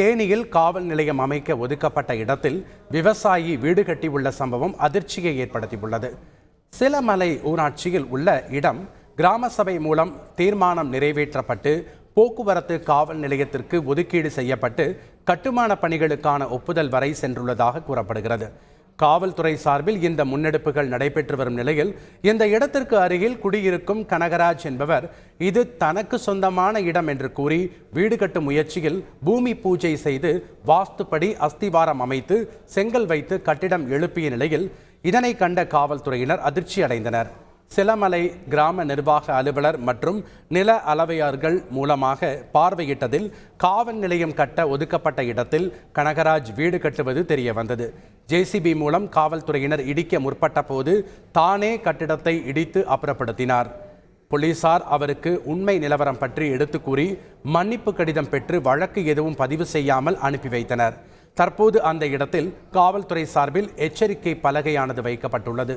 தேனியில் காவல் நிலையம் அமைக்க ஒதுக்கப்பட்ட இடத்தில் விவசாயி வீடு கட்டியுள்ள சம்பவம் அதிர்ச்சியை ஏற்படுத்தியுள்ளது. சிலமலை ஊராட்சியில் உள்ள இடம் கிராம சபை மூலம் தீர்மானம் நிறைவேற்றப்பட்டு போக்குவரத்து காவல் நிலையத்திற்கு ஒதுக்கீடு செய்யப்பட்டு கட்டுமான பணிகளுக்கான ஒப்புதல் வரை சென்றுள்ளதாக கூறப்படுகிறது. காவல்துறை சார்பில் இந்த முன்னெடுப்புகள் நடைபெற்று வரும் நிலையில் இந்த இடத்திற்கு அருகில் குடியிருக்கும் கனகராஜ் என்பவர் இது தனக்கு சொந்தமான இடம் என்று கூறி வீடு கட்டும் முயற்சியில் பூமி பூஜை செய்து வாஸ்துப்படி அஸ்திவாரம் அமைத்து செங்கல் வைத்து கட்டிடம் எழுப்பிய நிலையில் இதனை கண்ட காவல்துறையினர் அதிர்ச்சி அடைந்தனர் சிலமலை கிராம நிர்வாக அலுவலர் மற்றும் நில அளவையார்கள் மூலமாக பார்வையிட்டதில் காவல் நிலையம் கட்ட ஒதுக்கப்பட்ட இடத்தில் கனகராஜ் வீடு கட்டுவது தெரிய வந்தது ஜேசிபி மூலம் காவல்துறையினர் இடிக்க முற்பட்ட போது தானே கட்டிடத்தை இடித்து அப்புறப்படுத்தினார். போலீசார் அவருக்கு உண்மை நிலவரம் பற்றி எடுத்து கூறி மன்னிப்பு கடிதம் பெற்று வழக்கு எதுவும் பதிவு செய்யாமல் அனுப்பி வைத்தனர். தற்போது அந்த இடத்தில் காவல்துறை சார்பில் எச்சரிக்கை பலகையானது வைக்கப்பட்டுள்ளது.